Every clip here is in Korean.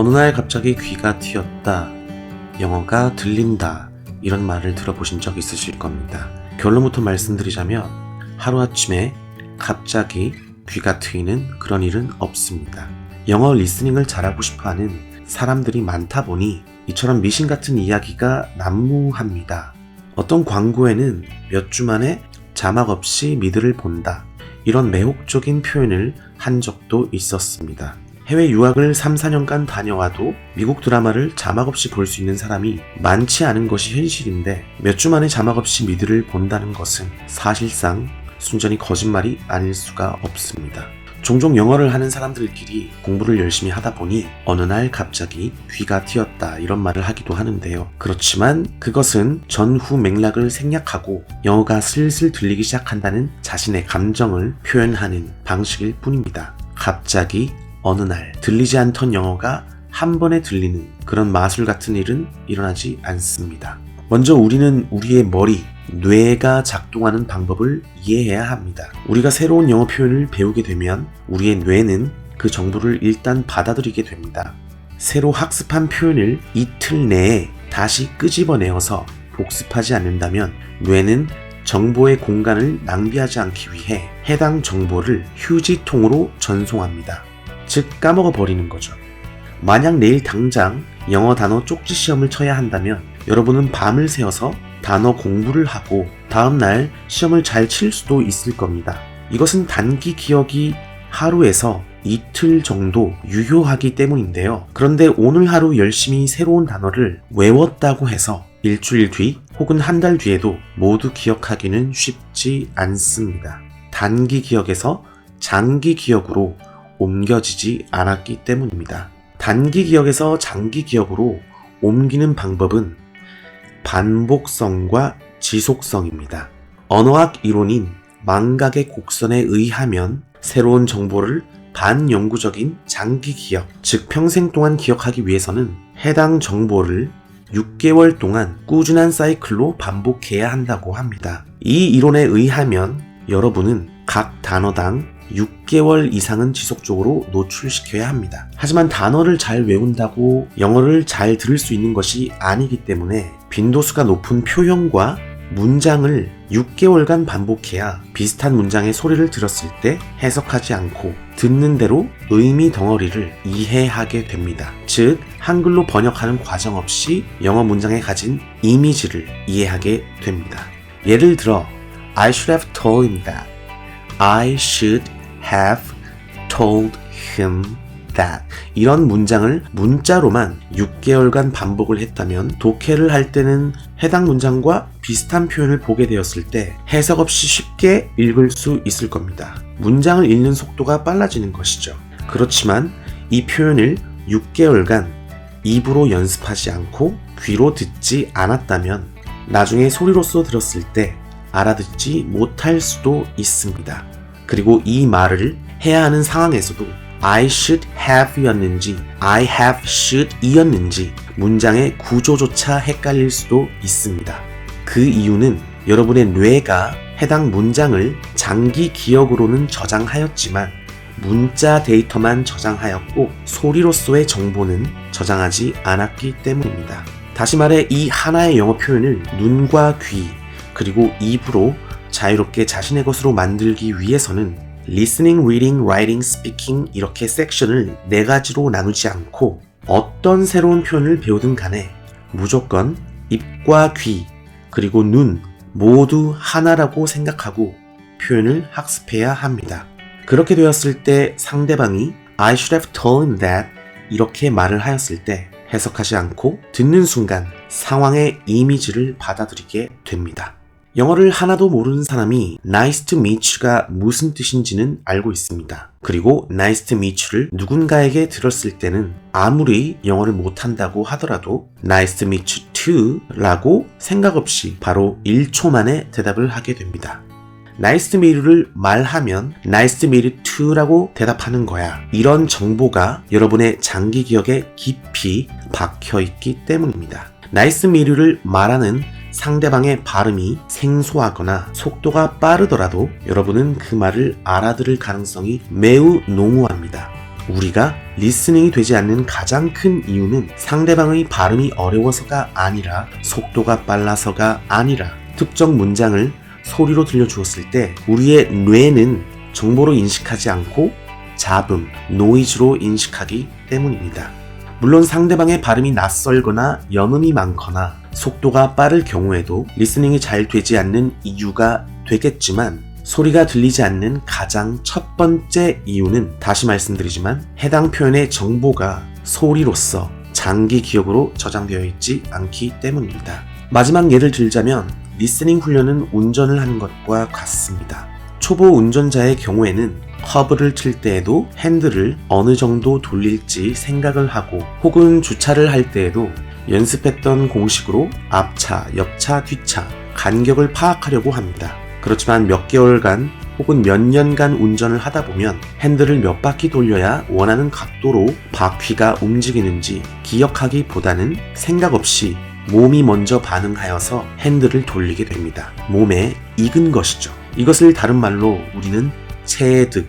어느 날 갑자기 귀가 튀었다. 영어가 들린다. 이런 말을 들어보신 적 있으실 겁니다. 결론부터 말씀드리자면 하루아침에 갑자기 귀가 트이는 그런 일은 없습니다. 영어 리스닝을 잘하고 싶어 하는 사람들이 많다 보니 이처럼 미신 같은 이야기가 난무합니다. 어떤 광고에는 몇 주 만에 자막 없이 미드를 본다. 이런 매혹적인 표현을 한 적도 있었습니다. 해외 유학을 3, 4년간 다녀와도 미국 드라마를 자막 없이 볼 수 있는 사람이 많지 않은 것이 현실인데 몇 주 만에 자막 없이 미드를 본다는 것은 사실상 순전히 거짓말이 아닐 수가 없습니다. 종종 영어를 하는 사람들끼리 공부를 열심히 하다 보니 어느 날 갑자기 귀가 튀었다 이런 말을 하기도 하는데요. 그렇지만 그것은 전후 맥락을 생략하고 영어가 슬슬 들리기 시작한다는 자신의 감정을 표현하는 방식일 뿐입니다. 갑자기 어느 날 들리지 않던 영어가 한 번에 들리는 그런 마술 같은 일은 일어나지 않습니다. 먼저 우리는 우리의 머리, 뇌가 작동하는 방법을 이해해야 합니다. 우리가 새로운 영어 표현을 배우게 되면 우리의 뇌는 그 정보를 일단 받아들이게 됩니다. 새로 학습한 표현을 이틀 내에 다시 끄집어내어서 복습하지 않는다면 뇌는 정보의 공간을 낭비하지 않기 위해 해당 정보를 휴지통으로 전송합니다. 즉 까먹어 버리는 거죠. 만약 내일 당장 영어 단어 쪽지 시험을 쳐야 한다면 여러분은 밤을 새워서 단어 공부를 하고 다음날 시험을 잘 칠 수도 있을 겁니다. 이것은 단기 기억이 하루에서 이틀 정도 유효하기 때문인데요. 그런데 오늘 하루 열심히 새로운 단어를 외웠다고 해서 일주일 뒤 혹은 한 달 뒤에도 모두 기억하기는 쉽지 않습니다. 단기 기억에서 장기 기억으로 옮겨지지 않았기 때문입니다. 단기 기억에서 장기 기억으로 옮기는 방법은 반복성과 지속성입니다. 언어학 이론인 망각의 곡선에 의하면 새로운 정보를 반영구적인 장기 기억, 즉 평생 동안 기억하기 위해서는 해당 정보를 6개월 동안 꾸준한 사이클로 반복해야 한다고 합니다. 이 이론에 의하면 여러분은 각 단어당 6개월 이상은 지속적으로 노출시켜야 합니다. 하지만 단어를 잘 외운다고 영어를 잘 들을 수 있는 것이 아니기 때문에 빈도수가 높은 표현과 문장을 6개월간 반복해야 비슷한 문장의 소리를 들었을 때 해석하지 않고 듣는 대로 의미 덩어리를 이해하게 됩니다. 즉, 한글로 번역하는 과정 없이 영어 문장에 가진 이미지를 이해하게 됩니다. 예를 들어, I should have told him that. I should have told him that. 이런 문장을 문자로만 6개월간 반복을 했다면 독해를 할 때는 해당 문장과 비슷한 표현을 보게 되었을 때 해석 없이 쉽게 읽을 수 있을 겁니다. 문장을 읽는 속도가 빨라지는 것이죠. 그렇지만 이 표현을 6개월간 입으로 연습하지 않고 귀로 듣지 않았다면 나중에 소리로써 들었을 때 알아듣지 못할 수도 있습니다. 그리고 이 말을 해야 하는 상황에서도 I should have 였는지 I have should 이었는지 문장의 구조조차 헷갈릴 수도 있습니다. 그 이유는 여러분의 뇌가 해당 문장을 장기 기억으로는 저장하였지만 문자 데이터만 저장하였고 소리로서의 정보는 저장하지 않았기 때문입니다. 다시 말해 이 하나의 영어 표현을 눈과 귀 그리고 입으로 자유롭게 자신의 것으로 만들기 위해서는 listening, reading, writing, speaking 이렇게 섹션을 네 가지로 나누지 않고 어떤 새로운 표현을 배우든 간에 무조건 입과 귀 그리고 눈 모두 하나라고 생각하고 표현을 학습해야 합니다. 그렇게 되었을 때 상대방이 I should have told him that 이렇게 말을 하였을 때 해석하지 않고 듣는 순간 상황의 이미지를 받아들이게 됩니다. 영어를 하나도 모르는 사람이 nice to meet you가 무슨 뜻인지는 알고 있습니다. 그리고 nice to meet you를 누군가에게 들었을 때는 아무리 영어를 못한다고 하더라도 nice to meet you too 라고 생각 없이 바로 1초 만에 대답을 하게 됩니다. nice to meet you를 말하면 nice to meet you too라고 대답하는 거야. 이런 정보가 여러분의 장기 기억에 깊이 박혀 있기 때문입니다. Meet you를 말하는 상대방의 발음이 생소하거나 속도가 빠르더라도 여러분은 그 말을 알아들을 가능성이 매우 농후합니다. 우리가 리스닝이 되지 않는 가장 큰 이유는 상대방의 발음이 어려워서가 아니라 속도가 빨라서가 아니라 특정 문장을 소리로 들려주었을 때 우리의 뇌는 정보로 인식하지 않고 잡음, 노이즈로 인식하기 때문입니다. 물론 상대방의 발음이 낯설거나 연음이 많거나 속도가 빠를 경우에도 리스닝이 잘 되지 않는 이유가 되겠지만 소리가 들리지 않는 가장 첫 번째 이유는 다시 말씀드리지만 해당 표현의 정보가 소리로서 장기 기억으로 저장되어 있지 않기 때문입니다. 마지막 예를 들자면 리스닝 훈련은 운전을 하는 것과 같습니다. 초보 운전자의 경우에는 커브를 칠 때에도 핸들을 어느 정도 돌릴지 생각을 하고 혹은 주차를 할 때에도 연습했던 공식으로 앞차, 옆차, 뒤차, 간격을 파악하려고 합니다. 그렇지만 몇 개월간 혹은 몇 년간 운전을 하다 보면 핸들을 몇 바퀴 돌려야 원하는 각도로 바퀴가 움직이는지 기억하기보다는 생각 없이 몸이 먼저 반응하여서 핸들을 돌리게 됩니다. 몸에 익은 것이죠. 이것을 다른 말로 우리는 체득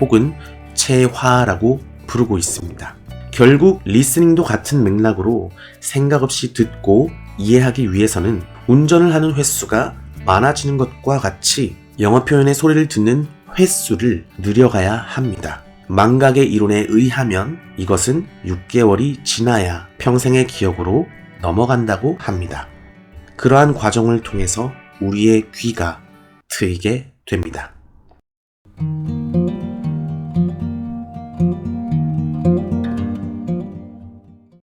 혹은 체화라고 부르고 있습니다. 결국 리스닝도 같은 맥락으로 생각 없이 듣고 이해하기 위해서는 운전을 하는 횟수가 많아지는 것과 같이 영어 표현의 소리를 듣는 횟수를 늘려가야 합니다. 망각의 이론에 의하면 이것은 6개월이 지나야 평생의 기억으로 넘어간다고 합니다. 그러한 과정을 통해서 우리의 귀가 트이게 됩니다.